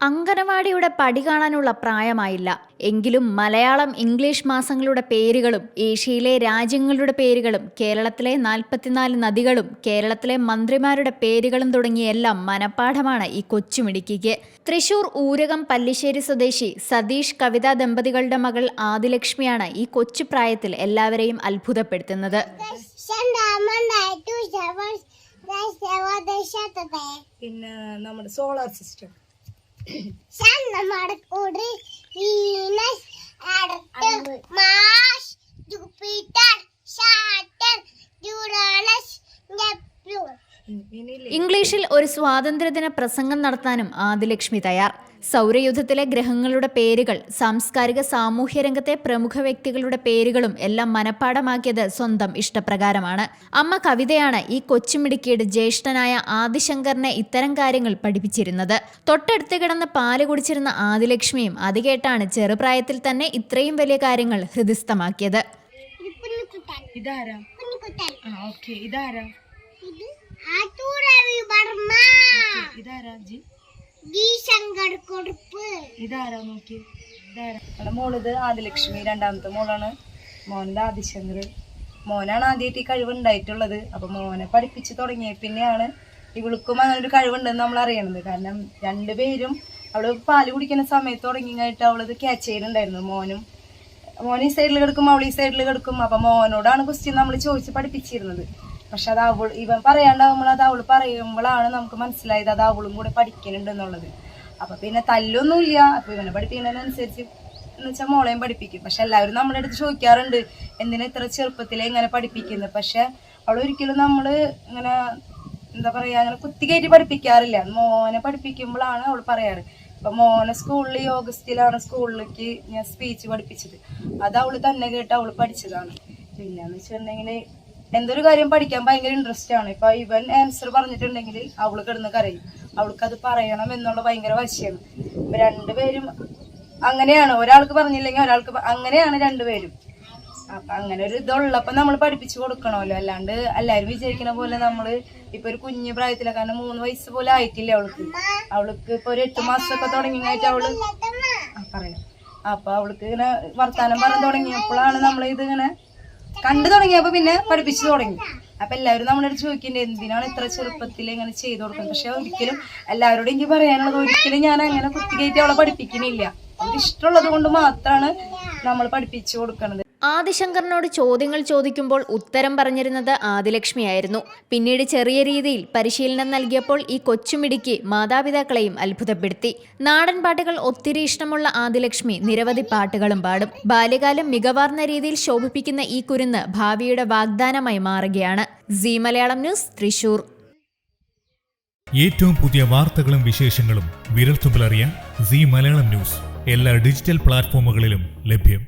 അങ്കനവാടിയുടെ പടി കാണാനുള്ള പ്രായമായില്ല. എങ്കിലും മലയാളം ഇംഗ്ലീഷ് മാസങ്ങളുടെ പേരുകളും ഏഷ്യയിലെ രാജ്യങ്ങളുടെ പേരുകളും കേരളത്തിലെ നാൽപ്പത്തിനാല് നദികളും കേരളത്തിലെ മന്ത്രിമാരുടെ പേരുകളും തുടങ്ങിയെല്ലാം മനപ്പാഠമാണ് ഈ കൊച്ചുമിടുക്കിക്ക്. തൃശൂർ ഊരകം പല്ലിശ്ശേരി സ്വദേശി സതീഷ് കവിതാ ദമ്പതികളുടെ മകൾ ആദിലക്ഷ്മിയാണ് ഈ കൊച്ചു പ്രായത്തിൽ എല്ലാവരെയും അത്ഭുതപ്പെടുത്തുന്നത്. പിന്നെ നമ്മുടെ സോളാർ സിസ്റ്റം. ഇംഗ്ലീഷിൽ ഒരു സ്വാതന്ത്ര്യദിന പ്രസംഗം നടത്താനും ആദിലക്ഷ്മി തയ്യാർ. സൗരയൂഥത്തിലെ ഗ്രഹങ്ങളുടെ പേരുകൾ സാംസ്കാരിക സാമൂഹ്യ രംഗത്തെ പ്രമുഖ വ്യക്തികളുടെ പേരുകളും എല്ലാം മനഃപ്പാടമാക്കിയത് സ്വന്തം ഇഷ്ടപ്രകാരമാണ്. അമ്മ കവിതയാണ് ഈ കൊച്ചുമിടുക്കിയുടെ ജ്യേഷ്ഠനായ ആദിശങ്കറിനെ ഇത്തരം കാര്യങ്ങൾ പഠിപ്പിച്ചിരുന്നത്. തൊട്ടടുത്ത് കിടന്ന് പാൽ കുടിച്ചിരുന്ന ആദിലക്ഷ്മിയും അത് കേട്ടാണ് ചെറുപ്രായത്തിൽ തന്നെ ഇത്രയും വലിയ കാര്യങ്ങൾ ഹൃദിസ്ഥമാക്കിയത് കുഞ്ഞുകുട്ടൻ ഇതാരാ? ഇതാരാ? ഇതാരാ ഇതാരാ നോക്കി ഇതാരാ? മോളിത് ആദിലക്ഷ്മി രണ്ടാമത്തെ മോളാണ്. മോന്റെ ആദിശങ്കർ. മോനാണ് ആദ്യമായിട്ട് ഈ കഴിവുണ്ടായിട്ടുള്ളത്. അപ്പൊ മോനെ പഠിപ്പിച്ച് തുടങ്ങിയ പിന്നെയാണ് ഇവൾക്കും അങ്ങനെ ഒരു കഴിവുണ്ടെന്ന് നമ്മൾ അറിയണത്. കാരണം രണ്ടുപേരും അവൾ പാൽ കുടിക്കുന്ന സമയത്ത് തുടങ്ങിയായിട്ട് അവളത് ക്യാച്ച് ചെയ്യുന്നുണ്ടായിരുന്നു മോനും. മോൻ ഈ സൈഡിൽ കിടക്കും അവൾ ഈ സൈഡിൽ കിടക്കും. അപ്പൊ മോനോടാണ് ക്വസ്റ്റ്യൻ നമ്മൾ ചോദിച്ച് പഠിപ്പിച്ചിരുന്നത്. പക്ഷെ അത് അവൾ ഇവൻ പറയാണ്ടാവുമ്പോൾ അത് അവൾ പറയുമ്പോഴാണ് നമുക്ക് മനസ്സിലായത് അത് അവളും കൂടെ പഠിക്കുന്നുണ്ട് എന്നുള്ളത്. അപ്പൊ പിന്നെ തല്ലൊന്നുമില്ല. അപ്പൊ ഇവനെ പഠിപ്പിക്കുന്നതിനനുസരിച്ച് എന്ന് വെച്ചാൽ മോളെയും പഠിപ്പിക്കും. പക്ഷെ എല്ലാവരും നമ്മുടെ അടുത്ത് ചോദിക്കാറുണ്ട് എന്തിനാ ഇത്ര ചെറുപ്പത്തിലെ ഇങ്ങനെ പഠിപ്പിക്കുന്നത് പക്ഷെ അവൾ ഒരിക്കലും നമ്മൾ ഇങ്ങനെ എന്താ പറയാ അങ്ങനെ കുത്തിക്കയറ്റി പഠിപ്പിക്കാറില്ല. മോനെ പഠിപ്പിക്കുമ്പോഴാണ് അവൾ പറയാറ്. ഇപ്പൊ മോനെ സ്കൂളിൽ ഓഗസ്റ്റിലാണ് സ്കൂളിലേക്ക് ഞാൻ സ്പീച്ച് പഠിപ്പിച്ചത്. അത് അവൾ തന്നെ കേട്ട് അവൾ പഠിച്ചതാണ്. പിന്നെന്ന് വെച്ചിട്ടുണ്ടെങ്കിൽ എന്തൊരു കാര്യം പഠിക്കാൻ ഭയങ്കര ഇൻട്രസ്റ്റ് ആണ്. ഇപ്പൊ ഇവൻ ആൻസർ പറഞ്ഞിട്ടുണ്ടെങ്കിൽ അവൾ കിടന്ന് കരയും. അവൾക്ക് അത് പറയണം എന്നുള്ള ഭയങ്കര വശ്യാണ്. ഇപ്പൊ രണ്ടുപേരും അങ്ങനെയാണ്. ഒരാൾക്ക് പറഞ്ഞില്ലെങ്കിൽ ഒരാൾക്ക് അങ്ങനെയാണ് രണ്ടുപേരും. അപ്പൊ അങ്ങനെ ഒരു ഇതുള്ളപ്പോ നമ്മൾ പഠിപ്പിച്ചു കൊടുക്കണമല്ലോ. അല്ലാണ്ട് എല്ലാരും വിചാരിക്കുന്ന പോലെ നമ്മൾ ഇപ്പൊ ഒരു കുഞ്ഞു പ്രായത്തിലെ കാരണം മൂന്ന് വയസ്സ് പോലെ ആയിട്ടില്ല അവൾക്ക്? അവൾക്ക് ഇപ്പൊ ഒരു എട്ട് മാസമൊക്കെ തുടങ്ങിയായിട്ട് അവൾ പറയാം. അപ്പൊ അവൾക്ക് ഇങ്ങനെ വർത്താനം പറഞ്ഞു തുടങ്ങിയപ്പോഴാണ് നമ്മളിത് ഇങ്ങനെ കണ്ടു തുടങ്ങിയപ്പോ പിന്നെ പഠിപ്പിച്ചു തുടങ്ങി. അപ്പൊ എല്ലാവരും നമ്മുടെ അടുത്ത് ചോദിക്കണ്ടേ എന്തിനാണ് ഇത്ര ചെറുപ്പത്തിൽ ഇങ്ങനെ ചെയ്തു കൊടുക്കുന്നത്? പക്ഷെ ഒരിക്കലും എല്ലാവരോടും എനിക്ക് പറയാനുള്ളത് ഒരിക്കലും ഞാൻ അങ്ങനെ കുത്തിക്കയറ്റി അവളെ പഠിപ്പിക്കണില്ല. അവൾക്ക് ഇഷ്ടമുള്ളത് കൊണ്ട് മാത്രമാണ് നമ്മൾ പഠിപ്പിച്ചു കൊടുക്കണത്. ആദിശങ്കറിനോട് ചോദ്യങ്ങൾ ചോദിക്കുമ്പോൾ ഉത്തരം പറഞ്ഞിരുന്നത് ആദിലക്ഷ്മിയായിരുന്നു. പിന്നീട് ചെറിയ രീതിയിൽ പരിശീലനം നൽകിയപ്പോൾ ഈ കൊച്ചുമിടിക്ക് മാതാപിതാക്കളെയും അത്ഭുതപ്പെടുത്തി. നാടൻ പാട്ടുകൾ ഒത്തിരി ഇഷ്ടമുള്ള ആദിലക്ഷ്മി നിരവധി പാട്ടുകളും പാടും. ബാല്യകാലം മികവാർന്ന രീതിയിൽ ശോഭിപ്പിക്കുന്ന ഈ കുരുന്ന് ഭാവിയുടെ വാഗ്ദാനമായി മാറുകയാണ്. C Malayalam news Thrissur. ഏറ്റവും പുതിയ വാർത്തകളും വിശേഷങ്ങളും വിരൽത്തുമ്പിലറിയാൻ സി മലയാളം ന്യൂസ് എല്ലാ ഡിജിറ്റൽ പ്ലാറ്റ്ഫോമുകളിലും ലഭ്യം.